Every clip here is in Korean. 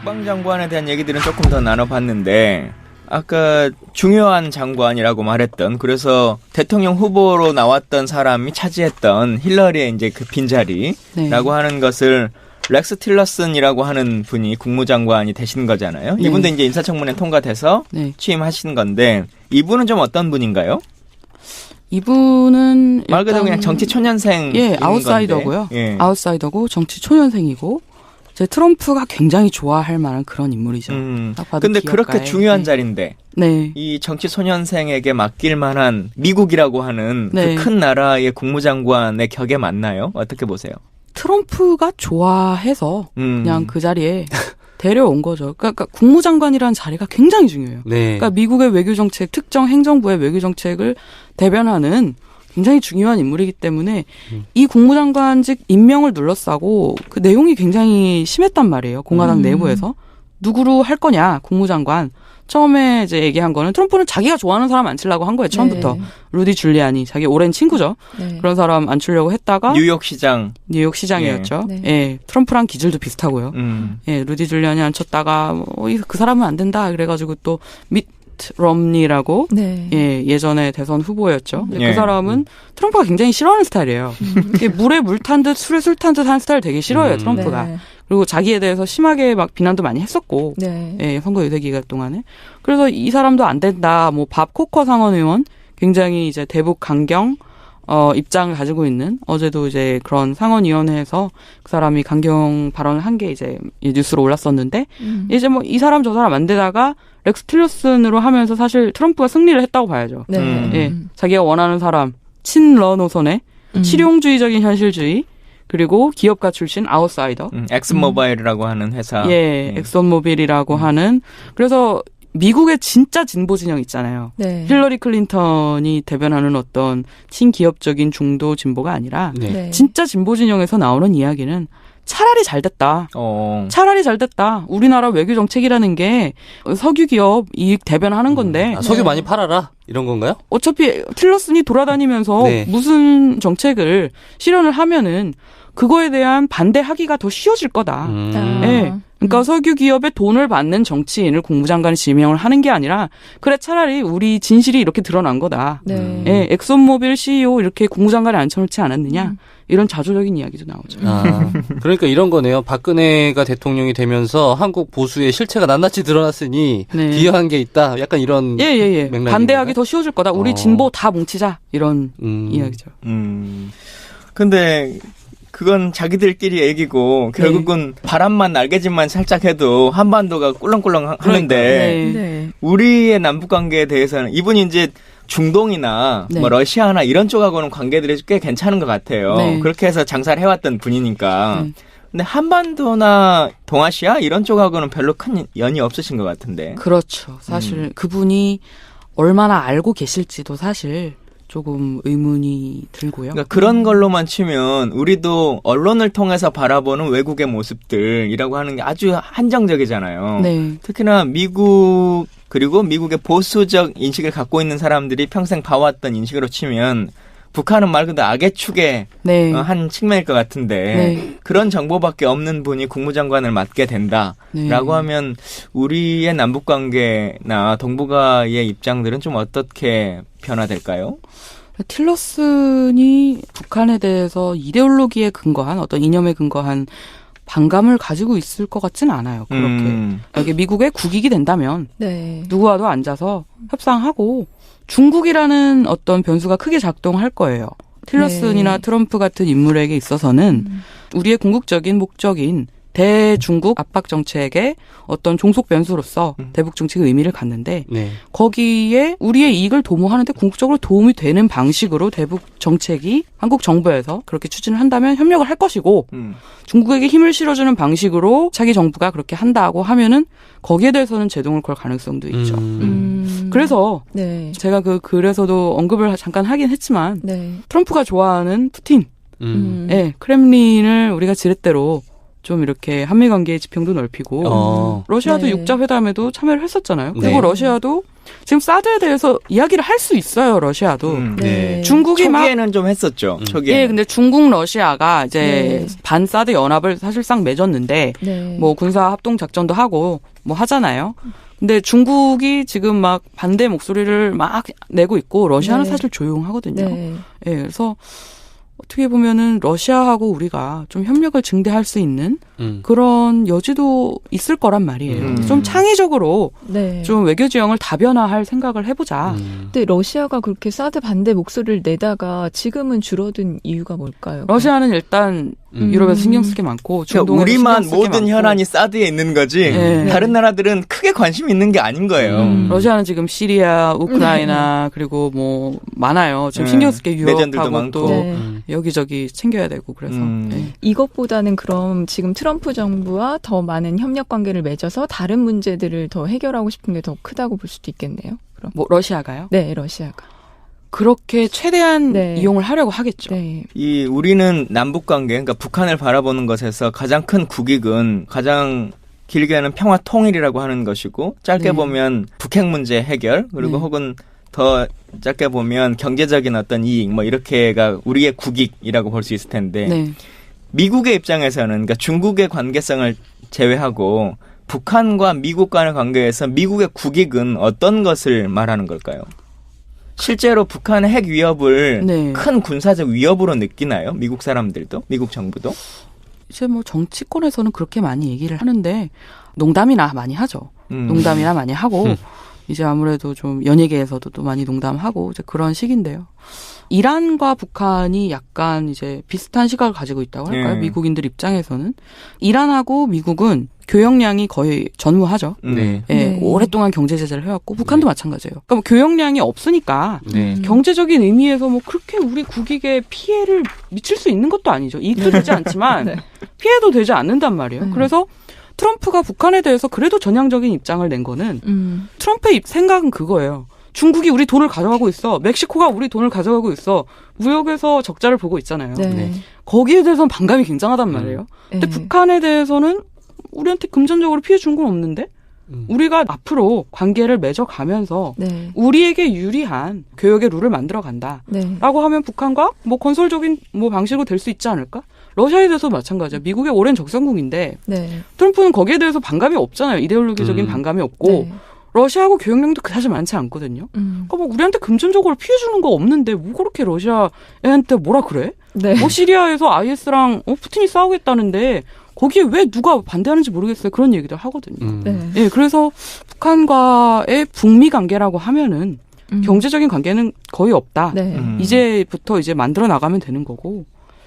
국방장관에 대한 얘기들은 조금 더 나눠봤는데 아까 중요한 장관이라고 말했던 그래서 대통령 후보로 나왔던 사람이 차지했던 힐러리의 이제 그 빈자리라고 네. 하는 것을 렉스 틸러슨이라고 하는 분이 국무장관이 되신 거잖아요. 네. 이분도 이제 인사청문회 통과돼서 네. 취임하신 건데 이분은 좀 어떤 분인가요? 이분은 말 그대로 그냥 정치 초년생 예 아웃사이더고요. 예. 아웃사이더고 정치 초년생이고 제 트럼프가 굉장히 좋아할 만한 그런 인물이죠. 음. 딱 봐도 근데 기업가에. 그렇게 중요한 네. 자리인데 네. 이 정치 소년생에게 맡길 만한 미국이라고 하는 네. 그큰 나라의 국무장관의 격에 맞나요? 어떻게 보세요? 트럼프가 좋아해서 음. 그냥 그 자리에 데려온 거죠. 그러니까 국무장관이라는 자리가 굉장히 중요해요. 네. 그러니까 미국의 외교 정책, 특정 행정부의 외교 정책을 대변하는 굉장히 중요한 인물이기 때문에 음. 이 국무장관직 임명을 둘러싸고 그 내용이 굉장히 심했단 말이에요. 공화당 음. 내부에서 누구로 할 거냐 국무장관. 처음에 이제 얘기한 거는 트럼프는 자기가 좋아하는 사람 앉히려고 한 거예요. 처음부터 네. 루디 줄리안이 자기 오랜 친구죠. 네. 그런 사람 앉히려고 했다가 뉴욕 시장. 뉴욕 시장이었죠. 예. 예. 네. 트럼프랑 기질도 비슷하고요. 음. 예, 루디 줄리안이 앉혔다가 뭐, 이- 그 사람은 안 된다 그래가지고 또 미트 럼니라고 네. 예, 예전에 대선 후보였죠. 예. 그 사람은 트럼프가 굉장히 싫어하는 스타일이에요. 이게 물에 물 탄 듯 술에 술 탄 듯 하는 스타일 되게 싫어해요, 음. 트럼프가. 네. 그리고 자기에 대해서 심하게 막 비난도 많이 했었고, 네. 예, 선거 유세 기간 동안에. 그래서 이 사람도 안 된다. 뭐 밥 코커 상원 의원 굉장히 이제 대북 강경 어 입장을 가지고 있는 어제도 이제 그런 상원위원회에서 그 사람이 강경 발언을 한 게 이제 이 뉴스로 올랐었는데 음. 이제 뭐 이 사람 저 사람 안 되다가 렉스 틸러슨으로 하면서 사실 트럼프가 승리를 했다고 봐야죠. 네. 음. 예, 자기가 원하는 사람 친러 노선의 음. 실용주의적인 현실주의 그리고 기업가 출신 아웃사이더 음. 엑스모바일이라고 하는 회사. 예, 음. 하는 그래서 미국의 진짜 진보 진영 있잖아요. 네. 힐러리 클린턴이 대변하는 어떤 친기업적인 중도 진보가 아니라 네. 네. 진짜 진보 진영에서 나오는 이야기는 차라리 잘 됐다. 어. 차라리 잘 됐다. 우리나라 외교 정책이라는 게 석유 기업 이익 대변하는 건데 아, 석유 네. 많이 팔아라 이런 건가요? 어차피 틸러슨이 돌아다니면서 네. 무슨 정책을 실현을 하면은 그거에 대한 반대하기가 더 쉬워질 거다. 음. 아. 예. 그러니까 석유 기업의 돈을 받는 정치인을 국무장관이 지명을 하는 게 아니라 그래 차라리 우리 진실이 이렇게 드러난 거다. 네. 음. 예, 엑손모빌 CEO 이렇게 국무장관에 앉혀놓지 않았느냐 음. 이런 자조적인 이야기도 나오죠. 아, 그러니까 이런 거네요. 박근혜가 대통령이 되면서 한국 보수의 실체가 낱낱이 드러났으니 네. 기여한 게 있다. 약간 이런 예, 예, 예. 반대하기 더 쉬워질 거다. 우리 어. 진보 다 뭉치자 이런 음. 이야기죠. 음. 근데 그건 자기들끼리 얘기고 네. 결국은 바람만 날개짓만 살짝 해도 한반도가 꿀렁꿀렁 하- 하는데 네. 네. 우리의 남북 관계에 대해서는 이분이 이제 중동이나 네. 뭐 러시아나 이런 쪽하고는 관계들이 꽤 괜찮은 것 같아요. 네. 그렇게 해서 장사를 해왔던 분이니까. 네. 근데 한반도나 동아시아 이런 쪽하고는 별로 큰 연이 없으신 것 같은데. 그렇죠. 사실 음. 그분이 얼마나 알고 계실지도 사실 조금 의문이 들고요. 그러니까 그런 걸로만 치면 우리도 언론을 통해서 바라보는 외국의 모습들이라고 하는 게 아주 한정적이잖아요. 네. 특히나 미국 그리고 미국의 보수적 인식을 갖고 있는 사람들이 평생 봐왔던 인식으로 치면 북한은 말 그대로 악의 축의 네. 어, 한 측면일 것 같은데 네. 그런 정보밖에 없는 분이 국무장관을 맡게 된다라고 네. 하면 우리의 남북 관계나 동북아의 입장들은 좀 어떻게 변화될까요? 틸러슨이 북한에 대해서 이데올로기에 근거한 어떤 이념에 근거한 반감을 가지고 있을 것 같진 않아요. 그렇게 음, 이게 미국의 국익이 된다면 네. 누구와도 앉아서 협상하고 중국이라는 어떤 변수가 크게 작동할 거예요. 틸러슨이나 네. 트럼프 같은 인물에게 있어서는 음. 우리의 궁극적인 목적인 대중국 압박 정책의 어떤 종속 변수로서 음. 대북 정책의 의미를 갖는데 네. 거기에 우리의 이익을 도모하는데 궁극적으로 도움이 되는 방식으로 대북 정책이 한국 정부에서 그렇게 추진을 한다면 협력을 할 것이고 음. 중국에게 힘을 실어주는 방식으로 자기 정부가 그렇게 한다고 하면은 거기에 대해서는 제동을 걸 가능성도 있죠. 음. 음. 그래서 네. 제가 그 글에서도 언급을 잠깐 하긴 했지만 네. 트럼프가 좋아하는 푸틴, 음. 예, 크렘린을 우리가 지렛대로 좀 이렇게 한미 관계의 지평도 넓히고 어. 러시아도 네. 육자 회담에도 참여를 했었잖아요. 그리고 네. 러시아도 지금 사드에 대해서 이야기를 할 수 있어요 러시아도. 음. 네. 중국이 막 초기에는 좀 했었죠. 음. 초기에. 예, 근데 중국 러시아가 이제 네. 반사드 연합을 사실상 맺었는데 네. 뭐 군사 합동 작전도 하고 뭐 하잖아요. 근데 중국이 지금 막 반대 목소리를 막 내고 있고 러시아는 네. 사실 조용하거든요. 네. 예, 그래서 어떻게 보면은 러시아하고 우리가 좀 협력을 증대할 수 있는 음. 그런 여지도 있을 거란 말이에요. 음. 좀 창의적으로 네. 좀 외교 지형을 다변화할 생각을 해보자. 음. 근데 러시아가 그렇게 사드 반대 목소리를 내다가 지금은 줄어든 이유가 뭘까요? 러시아는 일단 음. 유럽에서 신경 쓸 게 많고 그러니까 우리만 모든 많고. 혈안이 사드에 있는 거지. 네. 다른 나라들은 크게 관심 있는 게 아닌 거예요. 음. 러시아는 지금 시리아, 우크라이나 그리고 뭐 많아요. 지금 네. 신경 쓸 게 유럽하고 많고. 또 네. 음. 여기저기 챙겨야 되고 그래서 음. 네. 이것보다는 그럼 지금 트럼프 정부와 더 많은 협력 관계를 맺어서 다른 문제들을 더 해결하고 싶은 게 더 크다고 볼 수도 있겠네요. 그럼. 뭐 러시아가요? 네, 러시아가. 그렇게 최대한 네. 이용을 하려고 하겠죠. 네. 이 우리는 남북 관계, 그러니까 북한을 바라보는 것에서 가장 큰 국익은 가장 길게는 평화 통일이라고 하는 것이고 짧게 네. 보면 북핵 문제 해결 그리고 네. 혹은 더 짧게 보면 경제적인 어떤 이익 뭐 이렇게가 우리의 국익이라고 볼 수 있을 텐데 네. 미국의 입장에서는 그러니까 중국의 관계성을 제외하고 북한과 미국 간의 관계에서 미국의 국익은 어떤 것을 말하는 걸까요? 실제로 북한의 핵 위협을 네. 큰 군사적 위협으로 느끼나요? 미국 사람들도? 미국 정부도? 이제 뭐 정치권에서는 그렇게 많이 얘기를 하는데 농담이나 많이 하죠. 음. 농담이나 많이 하고 음. 이제 아무래도 좀 연예계에서도 또 많이 농담하고 이제 그런 식인데요. 이란과 북한이 약간 이제 비슷한 시각을 가지고 있다고 할까요? 네. 미국인들 입장에서는 이란하고 미국은 교역량이 거의 전무하죠. 음. 네. 예, 네. 오랫동안 경제 제재를 해왔고 북한도 네. 마찬가지예요. 그러니까 뭐 교역량이 없으니까 네. 음. 경제적인 의미에서 뭐 그렇게 우리 국익에 피해를 미칠 수 있는 것도 아니죠. 이익도 되지 않지만 네. 피해도 되지 않는단 말이에요. 네. 그래서 트럼프가 북한에 대해서 그래도 전향적인 입장을 낸 거는 음. 트럼프의 입- 생각은 그거예요. 중국이 우리 돈을 가져가고 있어. 멕시코가 우리 돈을 가져가고 있어. 무역에서 적자를 보고 있잖아요. 네. 네. 거기에 대해서는 반감이 굉장하단 말이에요. 근데 네. 북한에 대해서는 우리한테 금전적으로 피해 준 건 없는데 음. 우리가 앞으로 관계를 맺어가면서 네. 우리에게 유리한 교역의 룰을 만들어 간다. 네. 라고 하면 북한과 뭐 건설적인 뭐 방식으로 될 수 있지 않을까? 러시아에 대해서 마찬가지야. 미국의 오랜 적성국인데 네. 트럼프는 거기에 대해서 반감이 없잖아요. 이데올로기적인 음. 반감이 없고 네. 러시아하고 교역량도 그다지 많지 않거든요. 음. 그러니까 뭐 우리한테 금전적으로 피해 주는 거 없는데 뭐 그렇게 러시아한테 뭐라 그래? 네. 뭐 시리아에서 IS랑 어, 푸틴이 싸우겠다는데 거기에 왜 누가 반대하는지 모르겠어요. 그런 얘기들 하거든요. 음. 네. 예, 그래서 북한과의 북미 관계라고 하면은 음. 경제적인 관계는 거의 없다. 네. 음. 이제부터 이제 만들어 나가면 되는 거고.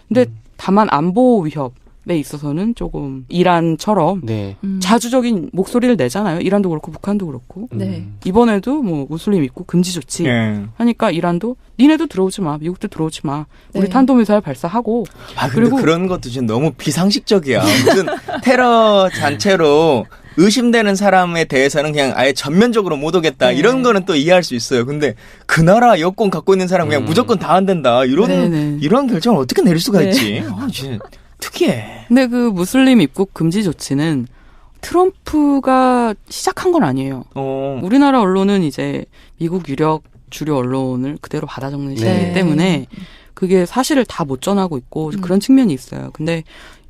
근데 음. 다만 안보 위협 에 있어서는 조금 이란처럼 네. 음. 자주적인 목소리를 내잖아요. 이란도 그렇고 북한도 그렇고. 네. 음. 이번에도 뭐 무슬림 입국 금지 조치 예. 하니까 이란도 니네도 들어오지 마. 미국도 들어오지 마. 우리 네. 탄도미사일 발사하고 아, 근데 그리고- 그런 것도 지금 너무 비상식적이야. 무슨 테러 단체로 의심되는 사람에 대해서는 그냥 아예 전면적으로 못 오겠다. 네. 이런 거는 또 이해할 수 있어요. 근데 그 나라 여권 갖고 있는 사람 그냥 음. 무조건 다 안 된다. 이런 네네. 이런 결정을 어떻게 내릴 수가 네. 있지? 아, 진짜 특이해. 근데 그 무슬림 입국 금지 조치는 트럼프가 시작한 건 아니에요. 어. 우리나라 언론은 이제 미국 유력 주류 언론을 그대로 받아 적는 시기이기 네. 때문에 그게 사실을 다 못 전하고 있고 음. 그런 측면이 있어요. 근데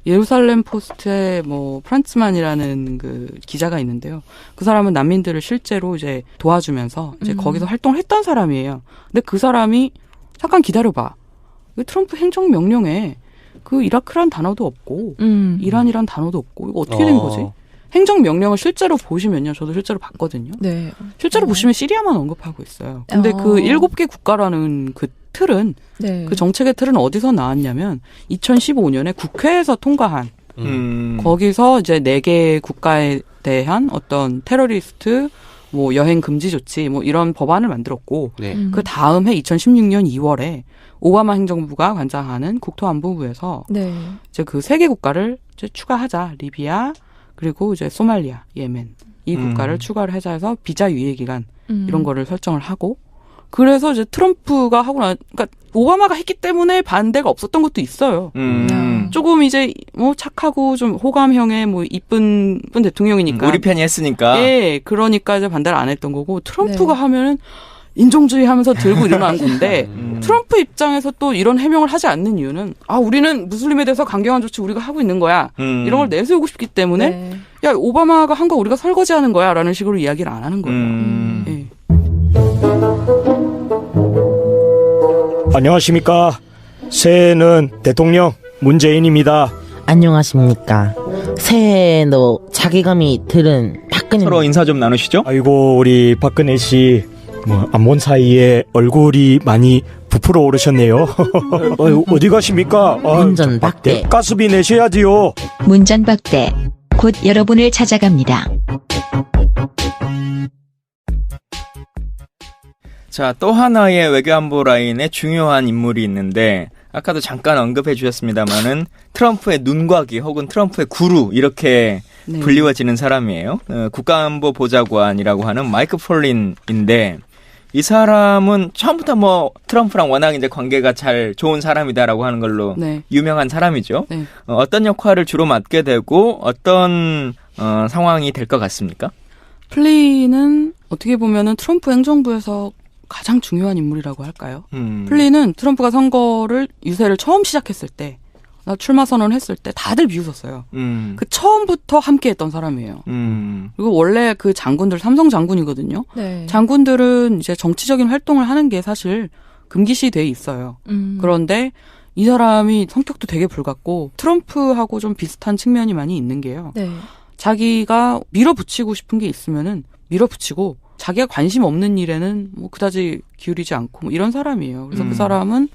예루살렘 포스트에 뭐 프란츠만이라는 그 기자가 있는데요. 그 사람은 난민들을 실제로 이제 도와주면서 이제 음. 거기서 활동을 했던 사람이에요. 근데 그 사람이 잠깐 기다려봐. 그 트럼프 행정 명령에 그 이라크란 단어도 없고 음. 이란이란 단어도 없고 이거 어떻게 된 어. 거지? 행정 명령을 실제로 보시면요. 저도 실제로 봤거든요. 네. 실제로 어. 보시면 시리아만 언급하고 있어요. 근데 어. 그 일곱 개 국가라는 그 틀은 네. 그 정책의 틀은 어디서 나왔냐면 2015년에 국회에서 통과한 음. 거기서 이제 네 개 국가에 대한 어떤 테러리스트 뭐 여행 금지 조치 뭐 이런 법안을 만들었고 네. 음. 그 다음 해 2016년 2월에 오바마 행정부가 관장하는 국토안보부에서 네. 이제 그 세 개 국가를 이제 추가하자 리비아 그리고 이제 소말리아, 예멘 이 음. 국가를 추가를 하자 해서 비자 유예 기간 음. 이런 거를 설정을 하고 그래서 이제 트럼프가 하고 나, 그러니까 오바마가 했기 때문에 반대가 없었던 것도 있어요. 음. 조금 이제 뭐 착하고 좀 호감형의 뭐 이쁜 이쁜 대통령이니까. 우리 편이 했으니까. 예, 그러니까 이제 반대를 안 했던 거고 트럼프가 네. 하면은 인종주의 하면서 들고 일어난 건데 음. 트럼프 입장에서 또 이런 해명을 하지 않는 이유는 아 우리는 무슬림에 대해서 강경한 조치 우리가 하고 있는 거야 음. 이런 걸 내세우고 싶기 때문에 네. 야 오바마가 한 거 우리가 설거지하는 거야라는 식으로 이야기를 안 하는 거예요. 안녕하십니까. 새해는 대통령 문재인입니다. 안녕하십니까. 새해에도 자괴감이 들은 박근혜. 서로 인사 좀 나누시죠? 아이고 우리 박근혜 씨. 뭐 안 본 사이에 얼굴이 많이 부풀어 오르셨네요. 아유, 어디 가십니까? 아, 운전 저 박대. 가스비 내셔야지요. 문전박대 곧 여러분을 찾아갑니다. 자, 또 하나의 외교안보 라인에 중요한 인물이 있는데 아까도 잠깐 언급해 주셨습니다만은 트럼프의 눈과기 혹은 트럼프의 구루 이렇게 네. 불리워지는 사람이에요. 어, 국가안보 보좌관이라고 하는 마이크 폴린인데 이 사람은 처음부터 뭐 트럼프랑 워낙 이제 관계가 잘 좋은 사람이다라고 하는 걸로 네. 유명한 사람이죠. 네. 어, 어떤 역할을 주로 맡게 되고 어떤 어, 상황이 될 것 같습니까? 플리는 어떻게 보면은 트럼프 행정부에서 가장 중요한 인물이라고 할까요? 음. 플리는 트럼프가 선거를 유세를 처음 시작했을 때, 나 출마 선언을 했을 때 다들 비웃었어요. 음. 그 처음부터 함께 했던 사람이에요. 음. 그리고 원래 그 장군들, 삼성 장군이거든요. 네. 장군들은 이제 정치적인 활동을 하는 게 사실 금기시 돼 있어요. 음. 그런데 이 사람이 성격도 되게 불같고 트럼프하고 좀 비슷한 측면이 많이 있는 게요. 네. 자기가 밀어붙이고 싶은 게 있으면은 밀어붙이고 자기가 관심 없는 일에는 뭐 그다지 기울이지 않고 뭐 이런 사람이에요. 그래서 음. 그 사람은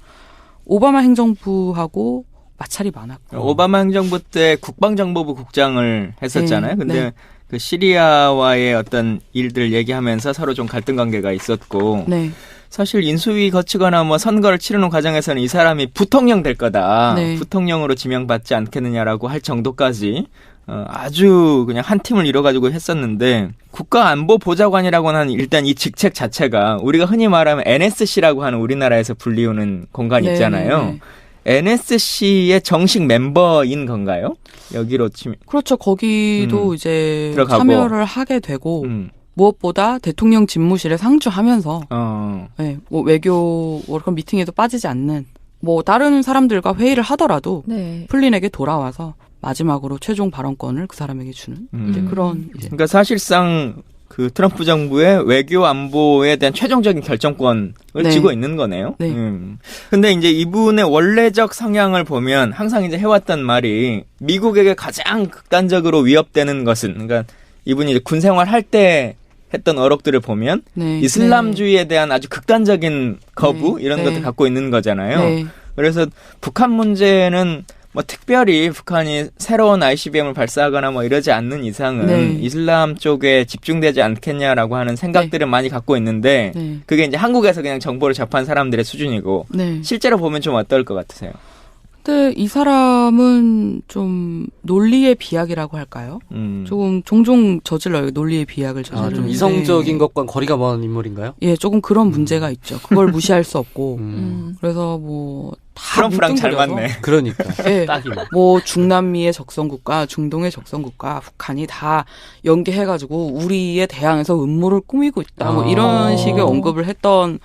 오바마 행정부하고 마찰이 많았고 오바마 행정부 때 국방정보부 국장을 했었잖아요. 네, 근데 네. 그 시리아와의 어떤 일들 얘기하면서 서로 좀 갈등 관계가 있었고 네, 사실 인수위 거치거나 뭐 선거를 치르는 과정에서는 이 사람이 부통령 될 거다. 네. 부통령으로 지명받지 않겠느냐라고 할 정도까지 어, 아주 그냥 한 팀을 이뤄가지고 했었는데 국가안보보좌관이라고 하는 일단 이 직책 자체가 우리가 흔히 말하면 NSC라고 하는 우리나라에서 불리우는 공간이 네, 있잖아요. 네, 네. NSC의 정식 멤버인 건가요? 여기로 치면. 그렇죠. 거기도 음. 이제 들어가고. 참여를 하게 되고 음. 무엇보다 대통령 집무실에 상주하면서 어. 네, 뭐 외교 뭐 그런 미팅에도 빠지지 않는 뭐 다른 사람들과 회의를 하더라도 네. 플린에게 돌아와서 마지막으로 최종 발언권을 그 사람에게 주는 이제 음. 그런 이제 그러니까 사실상 그 트럼프 정부의 외교 안보에 대한 최종적인 결정권을 네. 쥐고 있는 거네요. 네. 음. 근데 이제 이분의 원래적 성향을 보면 항상 이제 해왔던 말이 미국에게 가장 극단적으로 위협되는 것은 그러니까 이분이 이제 군 생활할 때 했던 어록들을 보면 네. 이슬람주의에 대한 아주 극단적인 거부 네. 이런 네. 것들 갖고 있는 거잖아요. 네. 그래서 북한 문제는 뭐 특별히 북한이 새로운 ICBM을 발사하거나 뭐 이러지 않는 이상은 네. 이슬람 쪽에 집중되지 않겠냐라고 하는 생각들을 많이 갖고 있는데 네. 그게 이제 한국에서 그냥 정보를 접한 사람들의 수준이고 네. 실제로 보면 좀 어떨 것 같으세요? 근데 이 사람은 좀 논리의 비약이라고 할까요? 음. 조금 종종 저질러요. 논리의 비약을 아, 저지르는. 좀 이성적인 것과 거리가 먼 인물인가요? 예, 조금 그런 문제가 있죠. 그걸 무시할 수 없고. 음. 음. 그래서 뭐다 트럼프랑 잘 맞네. 그러니까 예. 딱이네. 뭐 중남미의 적성국가, 중동의 적성국가, 북한이 다 연계해가지고 우리에 대항해서 음모를 꾸미고 있다. 뭐 아. 이런 식의 언급을 했던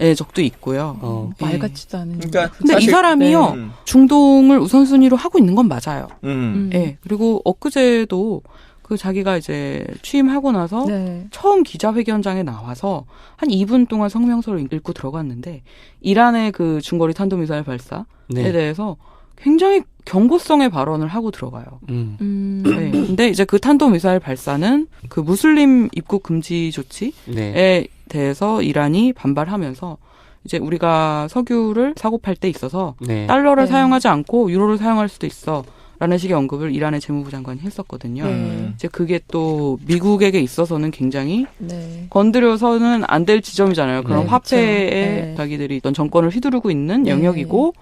예, 적도 있고요. 어. 예. 말 같지도 않은. 그러니까 근데 이 사실- 사람이요 음. 중동을 우선순위로 하고 있는 건 맞아요. 음. 음. 예. 그리고 엊그제도 그 자기가 이제 취임하고 나서 네. 처음 기자회견장에 나와서 한 2분 동안 성명서를 읽고 들어갔는데 이란의 그 중거리 탄도미사일 발사에 네. 대해서 굉장히 경고성의 발언을 하고 들어가요. 음. 음. 네. 근데 이제 그 탄도미사일 발사는 그 무슬림 입국 금지 조치에 네. 대해서 이란이 반발하면서 이제 우리가 석유를 사고 팔 때 있어서 네. 달러를 네. 사용하지 않고 유로를 사용할 수도 있어. 라는 식의 언급을 이란의 재무부 장관이 했었거든요. 음. 이제 그게 또 미국에게 있어서는 굉장히 네. 건드려서는 안 될 지점이잖아요. 그런 네. 화폐에. 네. 자기들이 어떤 정권을 휘두르고 있는 네. 영역이고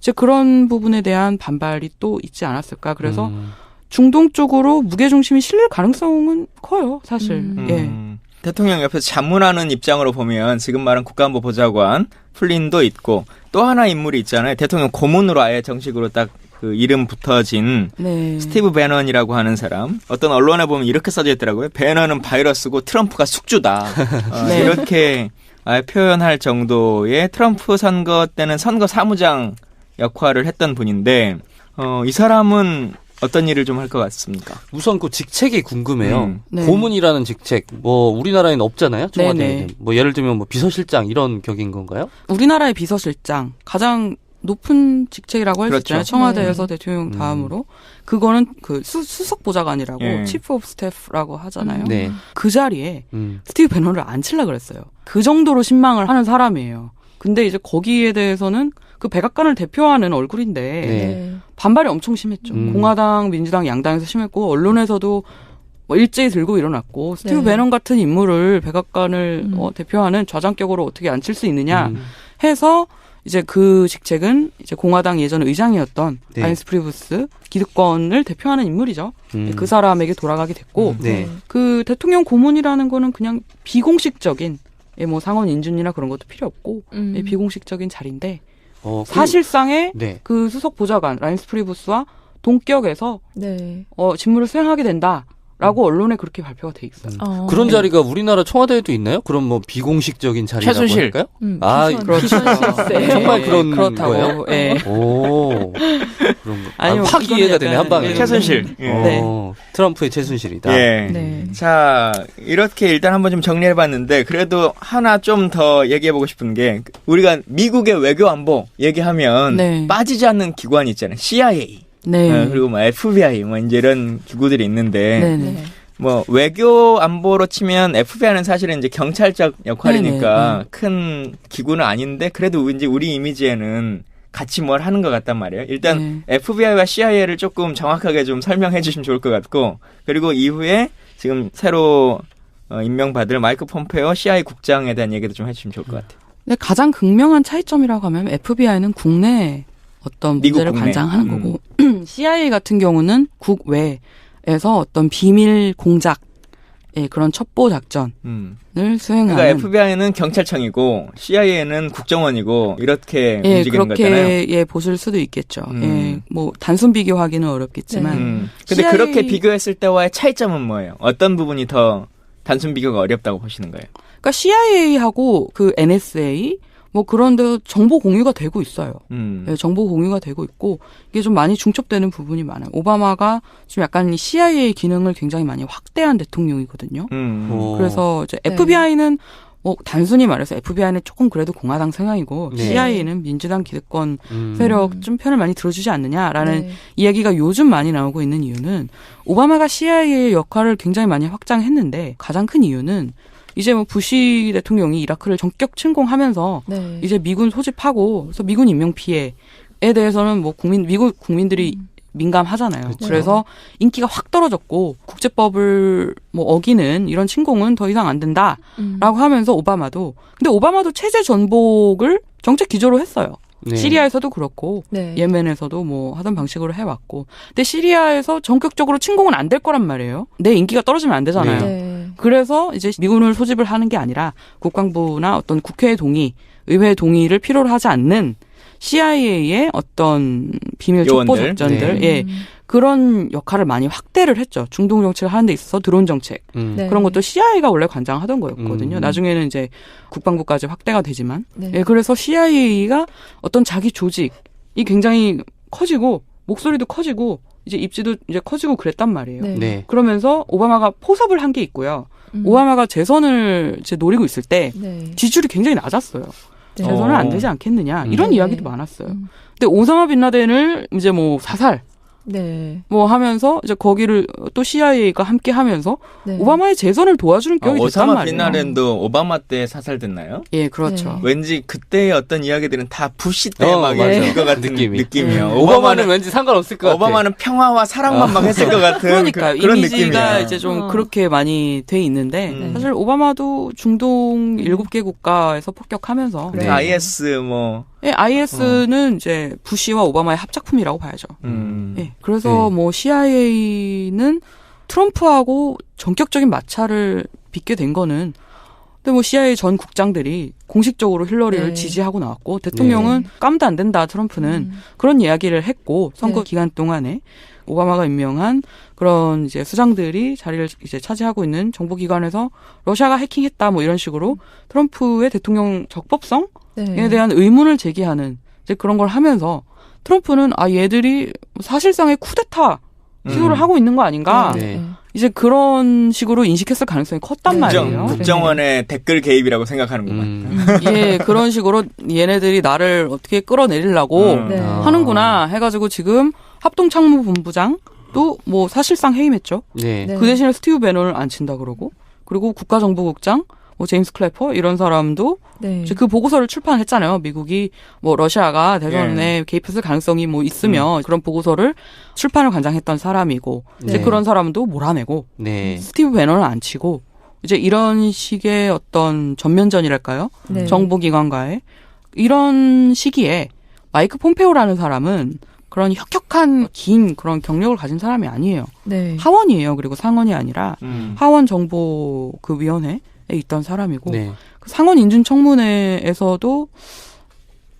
이제 그런 부분에 대한 반발이 또 있지 않았을까. 그래서 음. 중동 쪽으로 무게 중심이 실릴 가능성은 커요, 사실. 음. 예. 음. 대통령 옆에서 자문하는 입장으로 보면 지금 말한 국가안보 보좌관 플린도 있고 또 하나 인물이 있잖아요. 대통령 고문으로 아예 정식으로 딱 그 이름 붙어진 네. 스티브 배넌이라고 하는 사람. 어떤 언론에 보면 이렇게 써져 있더라고요. 배넌은 바이러스고 트럼프가 숙주다. 어, 네. 이렇게 아예 표현할 정도의 트럼프 선거 때는 선거 사무장 역할을 했던 분인데 어, 이 사람은 어떤 일을 좀 할 것 같습니까? 우선 그 직책이 궁금해요. 음. 네. 고문이라는 직책, 뭐 우리나라에는 없잖아요. 청와대에는. 네네. 뭐 예를 들면 뭐 비서실장 이런 격인 건가요? 우리나라의 비서실장 가장 높은 직책이라고 할수 그렇죠. 있잖아요. 청와대에서 대통령 음. 다음으로 그거는 그 수, 수석 보좌관이라고 예. 치프 오브 스태프라고 하잖아요. 네. 그 자리에 음. 스티브 배너를 앉히려 그랬어요. 그 정도로 신망을 하는 사람이에요. 근데 이제 거기에 대해서는 그 백악관을 대표하는 얼굴인데 네. 반발이 엄청 심했죠. 음. 공화당, 민주당, 양당에서 심했고 언론에서도 뭐 일제히 들고 일어났고 스티브 네. 배넌 같은 인물을 백악관을 음. 어, 대표하는 좌장격으로 어떻게 앉힐 수 있느냐 음. 해서 이제 그 직책은 이제 공화당 예전 의장이었던 네. 아인스 프리부스 기득권을 대표하는 인물이죠. 음. 그 사람에게 돌아가게 됐고 네. 그 대통령 고문이라는 거는 그냥 비공식적인 예, 뭐 상원 인준이나 그런 것도 필요 없고 음. 예, 비공식적인 자리인데 어, 그- 사실상의 네. 그 수석 보좌관 라인스 프리부스와 동격에서 네. 어, 직무를 수행하게 된다 라고 언론에 그렇게 발표가 돼 있어요. 어. 그런 자리가 우리나라 청와대에도 있나요? 그럼 뭐 비공식적인 자리라고 최순실. 할까요? 음, 아, 그렇죠. 비선실세. 정말 그런 그렇다고. 거예요? 예. 오. 그런 거. 아, 아니요, 확 이해가 되네, 한 방에. 예. 최순실. 예. 어, 트럼프의 최순실이다. 예. 네. 자, 이렇게 일단 한번 좀 정리해 봤는데, 그래도 하나 좀 더 얘기해 보고 싶은 게, 우리가 미국의 외교 안보 얘기하면 네. 빠지지 않는 기관이 있잖아요. CIA. 네. 어, 그리고 뭐 FBI, 뭐 이제 이런 기구들이 있는데, 네. 네. 네. 뭐 외교 안보로 치면 FBI는 사실은 이제 경찰적 역할이니까 네네, 큰 기구는 아닌데, 그래도 이제 우리 이미지에는 같이 뭘 하는 것 같단 말이에요. 일단 네. FBI와 CIA를 조금 정확하게 좀 설명해 주시면 좋을 것 같고 그리고 이후에 지금 새로 어, 임명받을 마이크 폼페오 CIA 국장에 대한 얘기도 좀 해주시면 좋을 것 같아요. 근데 가장 극명한 차이점이라고 하면 FBI는 국내 어떤 문제를. 관장하는 음. 거고 CIA 같은 경우는 국외에서 어떤 비밀 공작 의 그런 첩보 작전을 음. 수행하는 그러니까 FBI는 경찰청이고 CIA는 국정원이고 이렇게 예, 움직이는 거잖아요. 그렇게 예 보실 수도 있겠죠. 음. 예, 뭐 단순 비교하기는 어렵겠지만 음. 근데 CIA 그렇게 비교했을 때와의 차이점은 뭐예요? 어떤 부분이 더 단순 비교가 어렵다고 보시는 거예요? 그러니까 CIA하고 그 NSA 뭐 그런데 정보 공유가 되고 있어요. 음. 예, 정보 공유가 되고 있고 이게 좀 많이 중첩되는 부분이 많아요. 오바마가 지금 약간 이 CIA 기능을 굉장히 많이 확대한 대통령이거든요. 음. 어. 그래서 이제 네. FBI는 뭐 단순히 말해서 FBI는 조금 그래도 공화당 성향이고 네. CIA는 민주당 기득권 음. 세력 좀 편을 많이 들어주지 않느냐라는 네. 이야기가 요즘 많이 나오고 있는 이유는 오바마가 CIA의 역할을 굉장히 많이 확장했는데 가장 큰 이유는 이제 뭐 부시 대통령이 이라크를 전격 침공하면서 네. 이제 미군 소집하고 그래서 미군 인명 피해에 대해서는 뭐 국민 미국 국민들이 민감하잖아요. 그렇죠. 그래서 인기가 확 떨어졌고 국제법을 뭐 어기는 이런 침공은 더 이상 안 된다라고 음. 하면서 오바마도 근데 오바마도 체제 전복을 정책 기조로 했어요. 네. 시리아에서도 그렇고 네. 예멘에서도 뭐 하던 방식으로 해왔고 근데 시리아에서 전격적으로 침공은 안 될 거란 말이에요. 내 인기가 떨어지면 안 되잖아요. 네. 그래서 이제 미군을 소집을 하는 게 아니라 국방부나 어떤 국회의 동의, 의회의 동의를 필요로 하지 않는 CIA의 어떤 비밀 요원들. 작전들, 네. 예 음. 그런 역할을 많이 확대를 했죠. 중동 정책을 하는 데 있어서 드론 정책 음. 네. 그런 것도 CIA가 원래 관장하던 거였거든요. 음. 나중에는 이제 국방부까지 확대가 되지만, 네. 예 그래서 CIA가 어떤 자기 조직이 굉장히 커지고 목소리도 커지고 이제 입지도 이제 커지고 그랬단 말이에요. 네. 네. 그러면서 오바마가 포섭을 한 게 있고요. 음. 오바마가 재선을 이제 노리고 있을 때 네. 지지율이 굉장히 낮았어요. 네. 재선은 어. 안 되지 않겠느냐 음. 이런 네. 이야기도 많았어요. 음. 근데 오사마 빈라덴을 이제 뭐 사살 네. 뭐 하면서 이제 거기를 또 CIA가 함께 하면서 네. 오바마의 재선을 도와주는 아, 격이 됐단 오사마 말이에요. 빈라덴도 오바마 때 사살됐나요? 예, 그렇죠. 네. 왠지 그때의 어떤 이야기들은 다 부시 때 어, 막. 있을 것 같은 느낌이. 느낌이에요. 네. 오바마는 오바마는 왠지 상관없을 것 같아. 오바마는 평화와 사랑만 막 했을 것 같은 그러니까 그, 런 이미지가 느낌이야. 이제 좀 어. 그렇게 많이 돼 있는데 음. 사실 오바마도 중동 일곱 개 국가에서 폭격하면서 네. IS 뭐 예, IS는 이제 부시와 오바마의 합작품이라고 봐야죠. 음. 예, 그래서 네. 뭐 CIA는 트럼프하고 전격적인 마찰을 빚게 된 거는 근데 뭐 CIA 전 국장들이 공식적으로 힐러리를 네. 지지하고 나왔고 대통령은 깜도 안 된다 트럼프는 음. 그런 이야기를 했고 선거 네. 기간 동안에 오바마가 임명한 그런 이제 수장들이 자리를 이제 차지하고 있는 정보기관에서 러시아가 해킹했다 뭐 이런 식으로 트럼프의 대통령 적법성에 네. 대한 의문을 제기하는 이제 그런 걸 하면서 트럼프는 아 얘들이 사실상의 쿠데타 시도를 음. 하고 있는 거 아닌가 네. 이제 그런 식으로 인식했을 가능성이 컸단 네. 말이에요. 국정, 국정원의 댓글 개입이라고 생각하는구만. 음. 예, 그런 식으로 얘네들이 나를 어떻게 끌어내리려고 음. 네. 아. 하는구나 해가지고 지금 합동참모본부장도 뭐 사실상 해임했죠. 네. 네. 그 대신에 스티브 배넌을 안 친다 그러고 그리고 국가정보국장 뭐 제임스 클래퍼 이런 사람도 네. 이제 그 보고서를 출판했잖아요. 미국이 뭐 러시아가 대선에 개입했을 가능성이 뭐 있으면 그런 보고서를 출판을 관장했던 사람이고 이제 네. 그런 사람도 몰아내고 네. 스티브 배넌을 안 치고 이제 이런 식의 어떤 전면전이랄까요? 네. 정보기관과의 이런 시기에 마이크 폼페오라는 사람은 그런 혁혁한 긴 그런 경력을 가진 사람이 아니에요. 네. 하원이에요. 그리고 상원이 아니라 음. 하원 정보 그 위원회에 있던 사람이고 네. 그 상원 인준 청문회에서도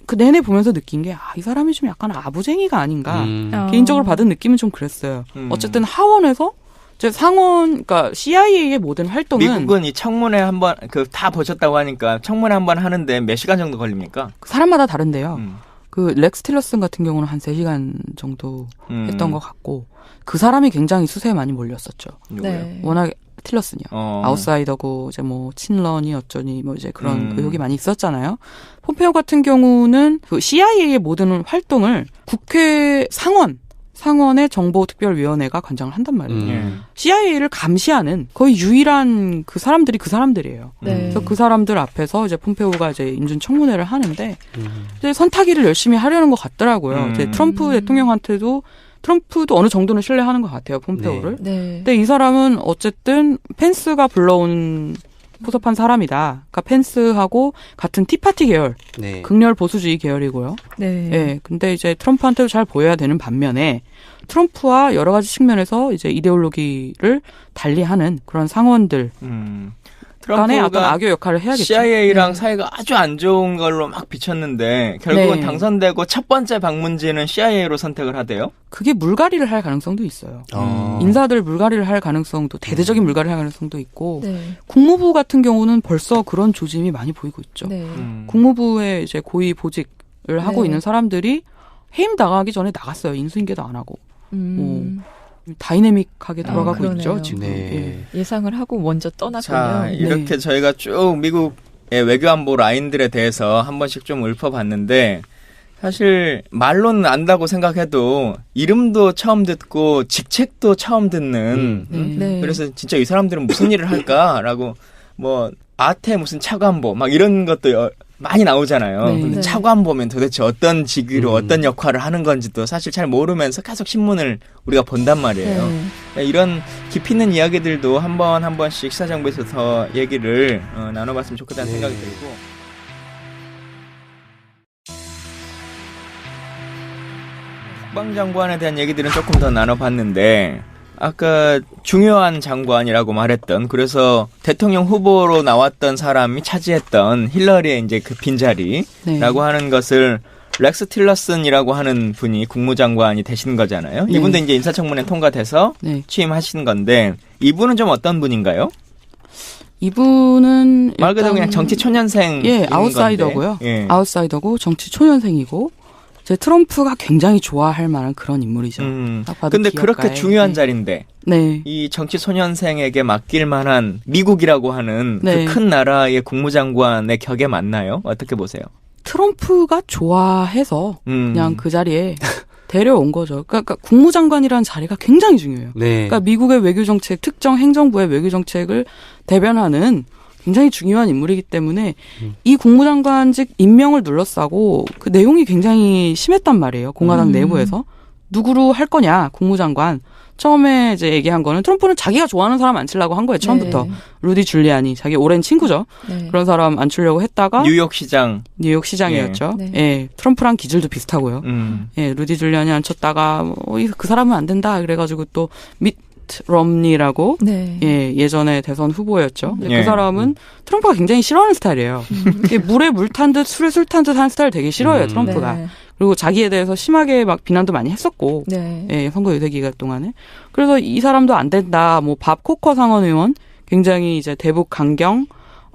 그 내내 보면서 느낀 게 아 이 사람이 좀 약간 아부쟁이가 아닌가 음. 어. 개인적으로 받은 느낌은 좀 그랬어요. 음. 어쨌든 하원에서 이제 상원 그러니까 CIA의 모든 활동은 미국은 이 청문회 한 번 그 다 보셨다고 하니까 청문회 한 번 하는데 몇 시간 정도 걸립니까? 사람마다 다른데요. 음. 그 렉스 틸러슨 같은 경우는 한 3시간 정도 음. 했던 것 같고 그 사람이 굉장히 수세에 많이 몰렸었죠. 누구요? 네. 워낙 틸러슨이요. 어. 아웃사이더고 이제 뭐 친런이 어쩌니 뭐 이제 그런 음. 의혹이 많이 있었잖아요. 폼페오 같은 경우는 그 CIA의 모든 활동을 국회 상원 상원의 정보특별위원회가 관장을 한단 말이에요. 음. 예. CIA를 감시하는 거의 유일한 그 사람들이 그 사람들이에요. 네. 그래서 그 사람들 앞에서 이제 폼페오가 이제 인준 청문회를 하는데 음. 이제 선타기를 열심히 하려는 것 같더라고요. 음. 이제 트럼프 음. 대통령한테도 트럼프도 어느 정도는 신뢰하는 것 같아요. 폼페오를. 네. 근데 이 사람은 어쨌든 펜스가 불러온 포섭한 사람이다. 그러니까 펜스하고 같은 티파티 계열, 네. 극렬 보수주의 계열이고요. 네. 예. 근데 이제 트럼프한테도 잘 보여야 되는 반면에 트럼프와 여러 가지 측면에서 이제 이데올로기를 달리하는 그런 상원들 음. 간의 어떤 악의 역할을 해야겠죠. CIA랑 네. 사이가 아주 안 좋은 걸로 막 비쳤는데 결국은 네. 당선되고 첫 번째 방문지는 CIA로 선택을 하대요. 그게 물갈이를 할 가능성도 있어요. 어. 인사들 물갈이를 할 가능성도 대대적인 물갈이를 할 가능성도 있고 네. 국무부 같은 경우는 벌써 그런 조짐이 많이 보이고 있죠. 네. 음. 국무부에 이제 고위 보직을 하고 네. 있는 사람들이 해임 당하기 전에 나갔어요. 인수인계도 안 하고 음. 다이내믹하게 아, 돌아가고 그러네요. 있죠. 지금. 네. 예. 예상을 하고 먼저 자, 떠났군요. 이렇게 저희가 쭉 미국의 외교 안보 라인들에 대해서 한 번씩 좀 읊어봤는데 사실 말로는 안다고 생각해도 이름도 처음 듣고 직책도 처음 듣는 음. 음? 네. 그래서 진짜 이 사람들은 무슨 일을 할까라고 뭐 아태 무슨 차관보 막 이런 것도 여- 많이 나오잖아요. 네. 근데 네. 차관 보면 도대체 어떤 직위로 음. 어떤 역할을 하는 건지도 사실 잘 모르면서 계속 신문을 우리가 본단 말이에요. 네. 이런 깊이 있는 이야기들도 한 번한 번씩 시사정부에서 더 얘기를 어, 나눠봤으면 좋겠다는 네. 생각이 들고 국방장관에 대한 얘기들은 조금 더 나눠봤는데 아까 중요한 장관이라고 말했던 그래서 대통령 후보로 나왔던 사람이 차지했던 힐러리의 이제 그 빈자리라고 네. 하는 것을 렉스 틸러슨이라고 하는 분이 국무장관이 되신 거잖아요. 네. 이분도 이제 인사청문회 통과돼서 네. 취임하신 건데 이분은 좀 어떤 분인가요? 이분은 말 그대로 그냥 정치 초년생 예, 아웃사이더고요. 예. 아웃사이더고 정치 초년생이고 이 제 트럼프가 굉장히 좋아할 만한 그런 인물이죠. 음. 근데 그렇게. 중요한 네. 자리인데 네. 이 정치 소년생에게 맡길 만한 미국이라고 하는 네. 그큰 나라의 국무장관의 격에 맞나요? 어떻게 보세요? 트럼프가 좋아해서 음. 그냥 그 자리에 데려온 거죠. 그러니까 국무장관이라는 자리가 굉장히 중요해요. 네. 그러니까 미국의 외교 정책, 특정 행정부의 외교 정책을 대변하는 굉장히 중요한 인물이기 때문에 음. 이 국무장관직 임명을 둘러싸고 그 내용이 굉장히 심했단 말이에요. 공화당 음. 내부에서 누구로 할 거냐 국무장관. 처음에 이제 얘기한 거는 트럼프는 자기가 좋아하는 사람 앉히려고 한 거예요. 처음부터 네. 루디 줄리아니 자기 오랜 친구죠. 네. 그런 사람 앉히려고 했다가 뉴욕 시장. 뉴욕 시장이었죠. 예. 예. 네. 트럼프랑 기질도 비슷하고요. 음. 예, 루디 줄리안이 앉혔다가 뭐, 이- 그 사람은 안 된다 그래가지고 또밑 미트 럼니라고 네. 예, 예전에 대선 후보였죠. 근데 예. 그 사람은 트럼프가 굉장히 싫어하는 스타일이에요. 이게 물에 물 탄 듯 술에 술 탄 듯 하는 스타일 되게 싫어해요, 음. 트럼프가. 네. 그리고 자기에 대해서 심하게 막 비난도 많이 했었고. 네. 예, 선거 유세 기간 동안에. 그래서 이 사람도 안 된다. 뭐 밥 코커 상원 의원 굉장히 이제 대북 강경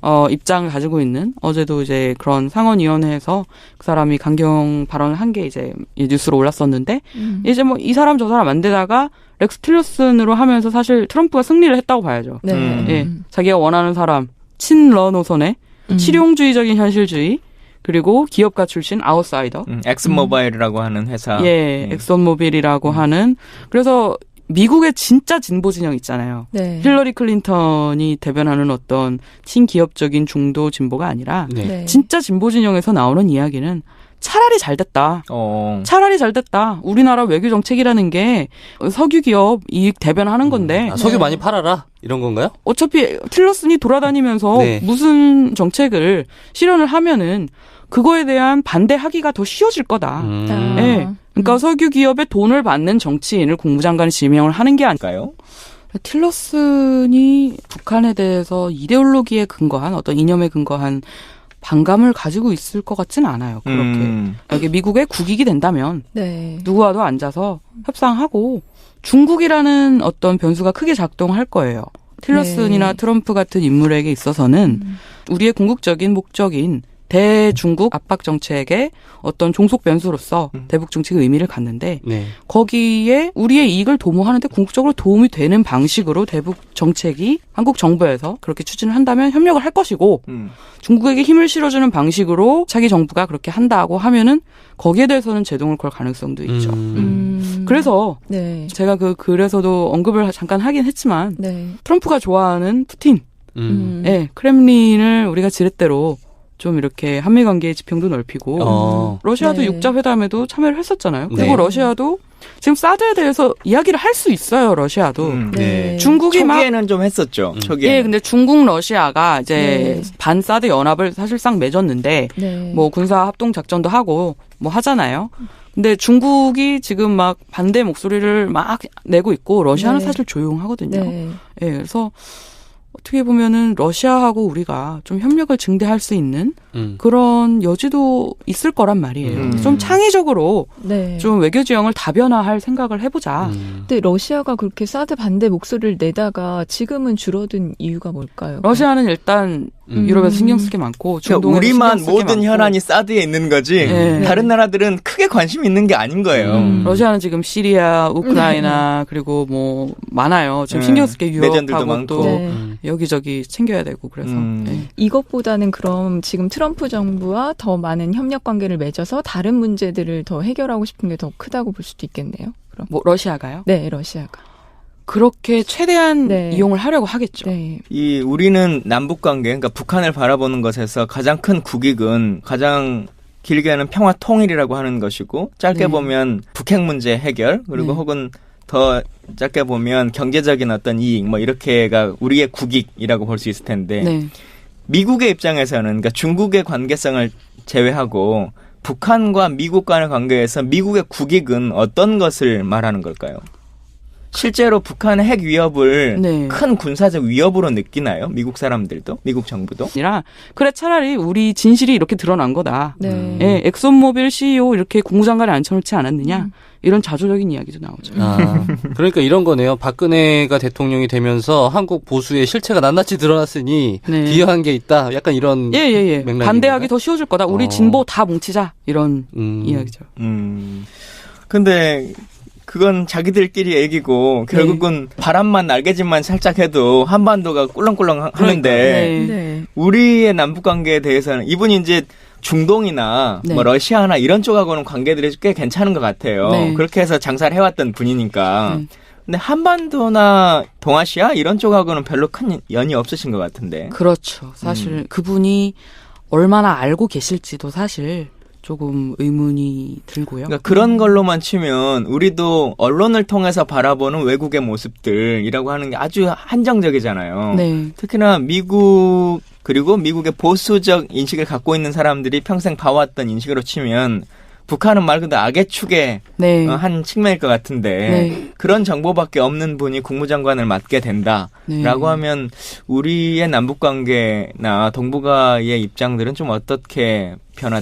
어 입장을 가지고 있는 어제도 이제 그런 상원위원회에서 그 사람이 강경 발언을 한 게 이제 이 뉴스로 올랐었는데 음. 이제 뭐 이 사람 저 사람 안 되다가 렉스 틸러슨으로 하면서 사실 트럼프가 승리를 했다고 봐야죠. 네. 음. 예, 자기가 원하는 사람 친러 노선의 음. 실용주의적인 현실주의 그리고 기업가 출신 아웃사이더 음, 엑스모바일이라고 하는 회사. 예, 예. 엑선모빌이라고 하는 그래서 미국의 진짜 진보 진영 있잖아요. 네. 힐러리 클린턴이 대변하는 어떤 친기업적인 중도 진보가 아니라 네. 네. 진짜 진보 진영에서 나오는 이야기는 차라리 잘 됐다. 어. 차라리 잘 됐다. 우리나라 외교 정책이라는 게 석유 기업 이익 대변하는 건데 아, 석유 네. 많이 팔아라 이런 건가요? 어차피 틸러슨이 돌아다니면서 네. 무슨 정책을 실현을 하면은 그거에 대한 반대하기가 더 쉬워질 거다. 음. 아. 예. 그러니까 석유 기업의 돈을 받는 정치인을 국무장관이 지명을 하는 게 아니라 까요? 틸러슨이 북한에 대해서 이데올로기에 근거한 어떤 이념에 근거한 반감을 가지고 있을 것 같지는 않아요. 그렇게 음. 여기 미국의 국익이 된다면 네. 누구와도 앉아서 협상하고 중국이라는 어떤 변수가 크게 작동할 거예요. 틸러슨이나 네. 트럼프 같은 인물에게 있어서는 음. 우리의 궁극적인 목적인 대중국 압박 정책의 어떤 종속 변수로서 음. 대북 정책의 의미를 갖는데 네. 거기에 우리의 이익을 도모하는데 궁극적으로 도움이 되는 방식으로 대북 정책이 한국 정부에서 그렇게 추진을 한다면 협력을 할 것이고 음. 중국에게 힘을 실어주는 방식으로 자기 정부가 그렇게 한다고 하면은 거기에 대해서는 제동을 걸 가능성도 있죠. 음. 음. 그래서 네. 제가 그 글에서도 언급을 잠깐 하긴 했지만 네. 트럼프가 좋아하는 푸틴, 음. 예, 크렘린을 우리가 지렛대로 좀 이렇게 한미 관계의 지평도 넓히고 어. 러시아도 네. 육자 회담에도 참여를 했었잖아요. 그리고 네. 러시아도 지금 사드에 대해서 이야기를 할 수 있어요. 러시아도. 음. 네. 중국이 막 초기에는 좀 했었죠. 음. 초기에. 예, 근데 중국 러시아가 이제 네. 반사드 연합을 사실상 맺었는데 네. 뭐 군사 합동 작전도 하고 뭐 하잖아요. 근데 중국이 지금 막 반대 목소리를 막 내고 있고 러시아는 네. 사실 조용하거든요. 네. 예, 그래서 어떻게 보면은 러시아하고 우리가 좀 협력을 증대할 수 있는 음. 그런 여지도 있을 거란 말이에요. 음. 좀 창의적으로 네. 좀 외교 지형을 다변화할 생각을 해보자. 음. 근데 러시아가 그렇게 사드 반대 목소리를 내다가 지금은 줄어든 이유가 뭘까요? 러시아는 일단 음. 유럽에서 신경 쓸 게 많고 그러니까 우리만 쓸게 모든. 혈안이 사드에 있는 거지. 네. 다른 나라들은 크게 관심 있는 게 아닌 거예요. 음. 러시아는 지금 시리아, 우크라이나 그리고 뭐 많아요. 지금 네. 신경 쓸게 내전들도 유럽하고. 또 네. 음. 여기저기 챙겨야 되고 그래서 음. 네. 이것보다는 그럼 지금 트럼프 정부와 더 많은 협력 관계를 맺어서 다른 문제들을 더 해결하고 싶은 게 더 크다고 볼 수도 있겠네요. 그럼 뭐 러시아가요? 네, 러시아가. 그렇게 최대한 네. 이용을 하려고 하겠죠. 네. 이 우리는 남북 관계, 그러니까 북한을 바라보는 것에서 가장 큰 국익은 가장 길게는 평화 통일이라고 하는 것이고 짧게 네. 보면 북핵 문제 해결 그리고 네. 혹은 더 짧게 보면 경제적인 어떤 이익 뭐 이렇게가 우리의 국익이라고 볼 수 있을 텐데 네. 미국의 입장에서는 그러니까 중국의 관계성을 제외하고 북한과 미국 간의 관계에서 미국의 국익은 어떤 것을 말하는 걸까요? 실제로 북한의 핵 위협을 네. 큰 군사적 위협으로 느끼나요? 미국 사람들도? 미국 정부도? 아니라 그래 차라리 우리 진실이 이렇게 드러난 거다. 네. 음. 예, 엑손모빌 CEO 이렇게 국무장관에 앉혀놓지 않았느냐 음. 이런 자조적인 이야기도 나오죠. 아, 그러니까 이런 거네요. 박근혜가 대통령이 되면서 한국 보수의 실체가 낱낱이 드러났으니 네. 기여한 게 있다. 약간 이런 예, 예, 예. 반대하기 건가요? 더 쉬워질 거다. 우리 어. 진보 다 뭉치자 이런 음. 이야기죠. 음. 근데 그건 자기들끼리 얘기고 네. 결국은 바람만 날개짓만 살짝 해도 한반도가 꿀렁꿀렁 하- 하는데 네. 네. 우리의 남북 관계에 대해서는 이분이 이제 중동이나 네. 뭐 러시아나 이런 쪽하고는 관계들이 꽤 괜찮은 것 같아요. 네. 그렇게 해서 장사를 해왔던 분이니까. 네. 근데 한반도나 동아시아 이런 쪽하고는 별로 큰 연이 없으신 것 같은데. 그렇죠. 사실 음. 그분이 얼마나 알고 계실지도 사실 조금 의문이 들고요. 그러니까 그런 걸로만 치면 우리도 언론을 통해서 바라보는 외국의 모습들이라고 하는 게 아주 한정적이잖아요. 네. 특히나 미국 그리고 미국의 보수적 인식을 갖고 있는 사람들이 평생 봐왔던 인식으로 치면 북한은 말 그대로 악의 축의 네. 어, 한 측면일 것 같은데 네. 그런 정보밖에 없는 분이 국무장관을 맡게 된다라고 네. 하면 우리의 남북 관계나 동북아의 입장들은 좀 어떻게 변화될까요?